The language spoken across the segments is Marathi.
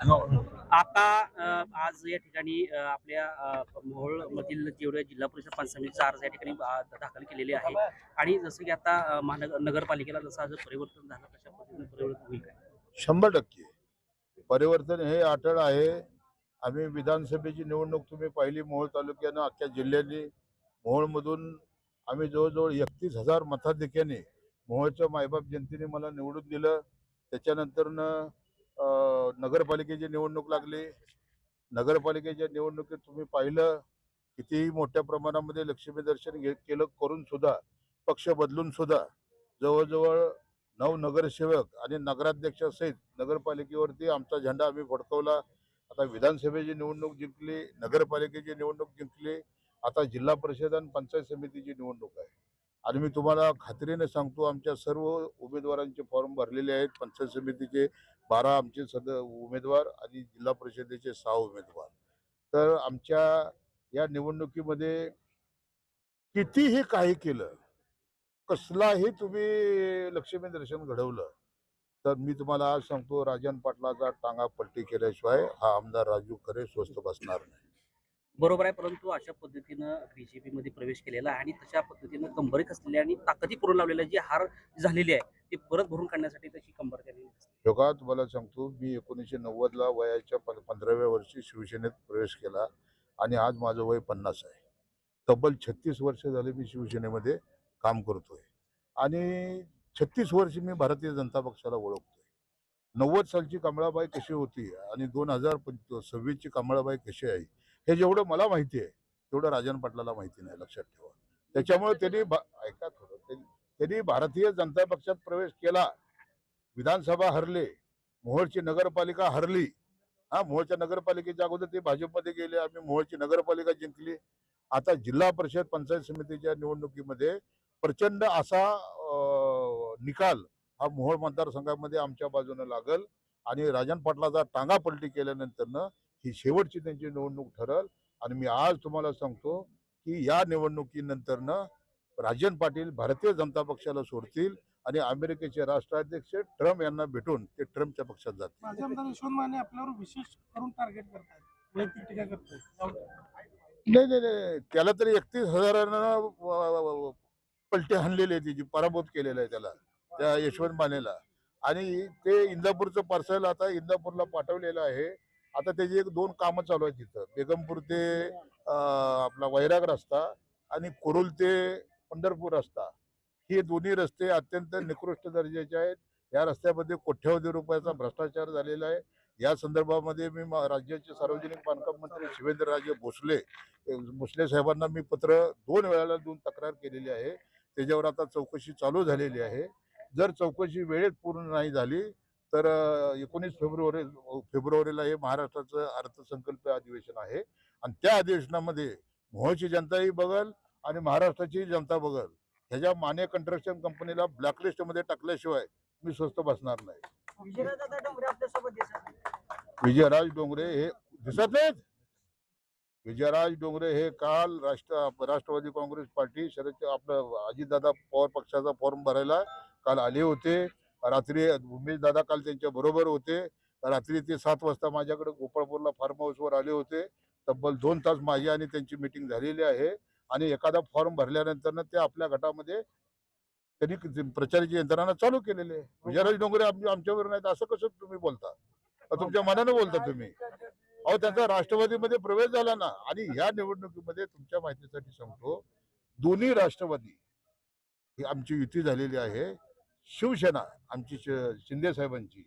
आता अ, आज या ठिकाणी आपल्या मोहोळ मधील जेवढ्या जिल्हा परिषद पंचायत समितीचा अर्ज या ठिकाणी दाखल केलेले आहे. आणि जसं की आता महानगर नगरपालिकेला जसं आज परिवर्तन झालं तशा पद्धतीने परिवर्तन होईल? शंभर टक्के. परिवर्तन हे अटळ आहे. आम्ही विधानसभेची निवडणूक तुम्ही पाहिली मोहोळ तालुक्यानं अख्ख्या जिल्ह्यांनी मोहोळमधून आम्ही जवळजवळ एकतीस हजार मताधिक्याने मोहोळच्या मायबाप जनतेने मला निवडून दिलं. त्याच्यानंतरनं नगरपालिकेची निवडणूक लागली. नगरपालिकेच्या निवडणुकीत तुम्ही पाहिलं कितीही मोठ्या प्रमाणामध्ये लक्ष्मी दर्शन घे केलं करून सुद्धा पक्ष बदलून सुद्धा जवळजवळ नऊ नगरसेवक आणि नगराध्यक्षासहित नगरपालिकेवरती आमचा झेंडा आम्ही फडकवला. आता विधानसभेची निवडणूक जिंकली नगरपालिकेची निवडणूक जिंकली. आता जिल्हा परिषद आणि पंचायत समितीची निवडणूक आहे. आणि मी तुम्हाला खात्रीने सांगतो आमच्या सर्व उमेदवारांचे फॉर्म भरलेले आहेत. पंचायत समितीचे बारा आमचे सद उमेदवार आणि जिल्हा परिषदेचे सहा उमेदवार. तर आमच्या या निवडणुकीमध्ये कितीही काही केलं कसलाही तुम्ही लक्ष्मी दर्शन घडवलं तर मी तुम्हाला आज सांगतो राजन पाटलाचा टांगा पलटी केल्याशिवाय हा आमदार राजू खरे स्वस्त बसणार नाही. बरोबर आहे परंतु अशा पद्धतीनं बीजेपी मध्ये प्रवेश केलेला आहे आणि तशा पद्धतीनं कंबरी असलेल्या आणि ताकदी पुरून लावलेला जी हार झालेली आहे ती परत भरून काढण्यासाठी तशी कंबर केलेली हे तुम्हाला सांगतो मी एकोणीसशे नव्वदला वयाच्या पं- पंधराव्या वर्षी शिवसेनेत प्रवेश केला आणि आज माझं वय पन्नास आहे. तब्बल छत्तीस वर्ष झाले मी शिवसेनेमध्ये काम करतोय. आणि छत्तीस वर्ष मी भारतीय जनता पक्षाला ओळखतोय. नव्वद सालची कमळाबाई कशी होती आणि दोन हजार पंच सव्वीसची कमळाबाई कशी आहे हे जेवढं मला माहिती आहे तेवढं राजन पाटलाला माहिती नाही लक्षात ठेवा. त्याच्यामुळे त्यांनी ऐका थोडं. त्यांनी भारतीय जनता पक्षात प्रवेश केला. विधानसभा हरले मोहोळची नगरपालिका हरली. हा मोहोळच्या नगरपालिकेच्या अगोदर ते भाजपमध्ये गेले आम्ही मोहोळची नगरपालिका जिंकली. आता जिल्हा परिषद पंचायत समितीच्या निवडणुकीमध्ये प्रचंड असा निकाल हा मोहोळ मतदारसंघामध्ये आमच्या बाजूने लागल आणि राजन पाटलाचा टांगा पलटी केल्यानंतरनं ही शेवटची त्यांची निवडणूक ठरल. आणि मी आज तुम्हाला सांगतो की या निवडणुकीनंतरनं राजन पाटील भारतीय जनता पक्षाला सोडतील आणि अमेरिकेचे राष्ट्राध्यक्ष ट्रम्प यांना भेटून ते ट्रम्पच्या पक्षात जातील. माने आपल्यावर विशेष करून टार्गेट करतात. नाही नाही नाही. त्याला तरी एकतीस हजारांना पलटी हाणलेली आहे त्याची पराभूत केलेला आहे त्याला त्या यशवंत मानेला. आणि ते इंदापूरचं पार्सल आता इंदापूरला पाठवलेलं आहे. आता त्याची एक दोन कामं चालू आहेत तिथं बेगमपूर ते आपला वैराग रस्ता आणि कुरुल ते पंढरपूर रस्ता. हे दोन्ही रस्ते अत्यंत निकृष्ट दर्जाचे आहेत. या रस्त्यामध्ये कोट्यवधी रुपयाचा भ्रष्टाचार झालेला आहे. या संदर्भामध्ये मी राज्याचे सार्वजनिक बांधकाम मंत्री शिवेंद्रराजे भोसले भोसले साहेबांना मी पत्र दोन वेळाला दोन तक्रार केलेली आहे. त्याच्यावर आता चौकशी चालू झालेली आहे. जर चौकशी वेळेत पूर्ण नाही झाली तर एकोणीस फेब्रुवारी फेब्रुवारीला हे महाराष्ट्राचं अर्थसंकल्प अधिवेशन आहे. आणि त्या अधिवेशनामध्ये मोहची जनताही बघल आणि महाराष्ट्राची जनता बघल. ह्याच्या माने कंस्ट्रक्शन कंपनीला ब्लॅकलिस्टमध्ये टाकल्याशिवाय मी स्वस्त बसणार नाही. विजयराज डोंगरे हे दिसत नाहीत? विजयराज डोंगरे हे काल राष्ट्र राष्ट्रवादी काँग्रेस पार्टी शरद आपलं अजितदादा पवार पक्षाचा फॉर्म भरायला काल आले होते. रात्री उमेश दादा काल त्यांच्या बरोबर होते. रात्री ते सात वाजता माझ्याकडे गोपाळपूरला फार्म हाऊसवर आले होते. तब्बल दोन तास माझी आणि त्यांची मिटिंग झालेली आहे. आणि एखादा फॉर्म भरल्यानंतर ते आपल्या गटामध्ये त्यांनी प्रचाराची यंत्रणा चालू केलेली आहे. विजयराज डोंगरे आम- आमच्यावर नाहीत असं कसं तुम्ही बोलता? अ, तुमच्या मनानं बोलता तुम्ही. अहो त्यांचा राष्ट्रवादीमध्ये प्रवेश झाला ना आणि ह्या निवडणुकीमध्ये तुमच्या माहितीसाठी सांगतो दोन्ही राष्ट्रवादी ही आमची युती झालेली आहे. शिवसेना आमची शिंदे साहेबांची.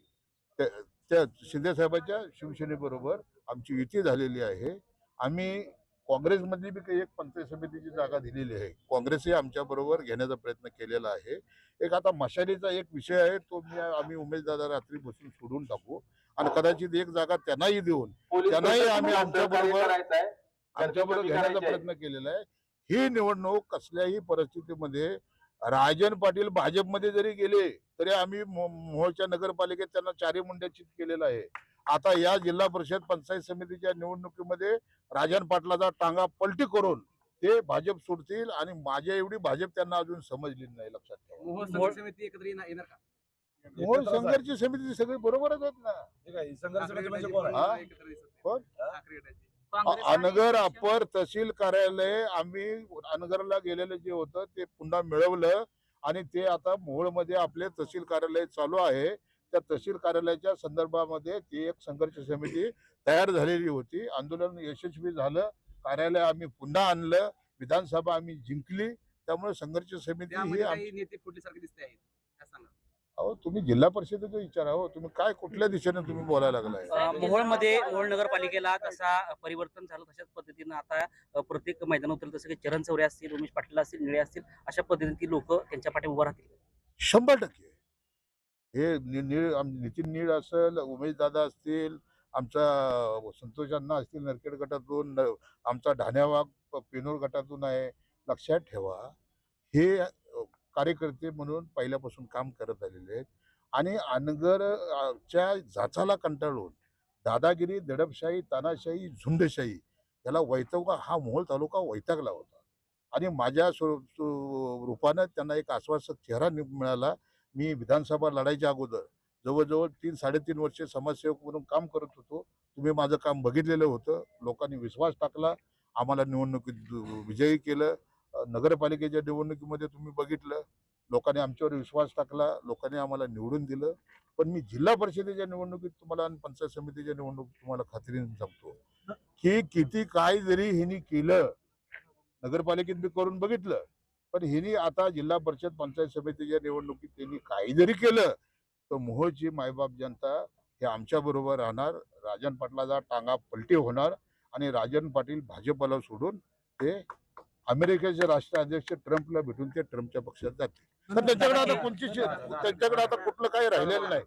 त्या- शिंदे साहेबांच्या शिवसेनेबरोबर आमची युती झालेली आहे. आम्ही काँग्रेसमधली बी एक पंचायत समितीची जागा दिलेली आहे. काँग्रेसही आमच्या बरोबर घेण्याचा प्रयत्न केलेला आहे. एक आता मशालीचा एक विषय आहे तो मी आम्ही उमेशदादा रात्री बसून सोडून टाकू. आणि कदाचित एक जागा त्यांनाही देऊन त्यांनाही आम्ही आमच्या बरोबर आमच्या बरोबर घेण्याचा प्रयत्न केलेला आहे. ही निवडणूक कसल्याही परिस्थितीमध्ये राजन पाटील भाजपमध्ये जरी गेले तरी आम्ही मो- मोहोळच्या नगरपालिकेत त्यांना चारी मुंड्याचित केलेलं आहे. आता या जिल्हा परिषद पंचायत समितीच्या निवडणुकीमध्ये राजन पाटलाचा टांगा पलटी करून ते भाजप सोडतील आणि माझ्या एवढी भाजप त्यांना अजून समजली नाही लक्षात ठेवा. समिती एकत्र येणार येणार का? मोहोळ संघर्ष समिती सगळी बरोबरच आहेत ना. म्हणजे कोण अनगर अपर तहसील कार्यालय आम्ही अनगरला गेलेलं जे होतं ते पुन्हा मिळवलं आणि ते आता मोहोळमध्ये आपले तहसील कार्यालय चालू आहे. त्या तहसील कार्यालयाच्या संदर्भामध्ये ती एक संघर्ष समिती तयार झालेली होती. आंदोलन यशस्वी झालं. कार्यालय आम्ही पुन्हा आणलं. विधानसभा आम्ही जिंकली. त्यामुळे संघर्ष समिती ही नेते फुटल्यासारखे दिसते आहेत. अहो तुम्ही जिल्हा परिषदेचा विचारा हो. तुम्ही काय कुठल्या दिशेने तुम्ही बोलायला लागलाय? मोहोळमध्ये मोहोळ नगरपालिकेला तसा परिवर्तन झालं तशाच पद्धतीनं आता प्रत्येक मैदान उतरलं जसं की चरण चौरे असतील उमेश पाटील असतील निळे असतील अशा पद्धतीने ती लोक त्यांच्या पाठी उभं राहतील. शंभर टक्के. हे निळ नितीन निळ असेल उमेश दादा असतील आमचा संतोष अण्णा असतील नरखेड गटातून आमचा ढाण्यावाग पेनोर गटातून आहे. लक्षात ठेवा हे कार्यकर्ते म्हणून पहिल्यापासून काम करत आलेले आहेत. आणि अनगरच्या जाचाला कंटाळून दादागिरी दडपशाही तानाशाही झुंडशाही याला वैतवका हा मोहोळ तालुका वैतागला होता. आणि माझ्या स्वरूप रूपानं त्यांना एक आश्वासक चेहरा मिळाला. मी विधानसभा लढायच्या अगोदर जवळजवळ तीन साडेतीन वर्षे समाजसेवक म्हणून काम करत होतो. तुम्ही माझं काम बघितलेलं होतं. लोकांनी विश्वास टाकला. आम्हाला निवडणुकीत विजयी केलं. नगरपालिकेच्या निवडणुकीमध्ये तुम्ही बघितलं लोकांनी आमच्यावर विश्वास टाकला लोकांनी आम्हाला निवडून दिलं. पण मी जिल्हा परिषदेच्या निवडणुकीत तुम्हाला आणि पंचायत समितीच्या निवडणुकीत तुम्हाला खात्रीने सांगतो की किती काय जरी हिनी केलं नगरपालिकेत मी करून बघितलं पण हिनी आता जिल्हा परिषद पंचायत समितीच्या निवडणुकीत त्यांनी काही जरी केलं तर मोहोळची मायबाप जनता हे आमच्या बरोबर राहणार राजन पाटलाचा टांगा पलटी होणार आणि राजन पाटील भाजपला सोडून ते अमेरिकेचे राष्ट्राध्यक्ष ट्रम्पला भेटून ते ट्रम्पच्या पक्षात जातील. तर त्यांच्याकडे आता कोणतीच त्यांच्याकडे आता कुठलं काही राहिलेलं नाही.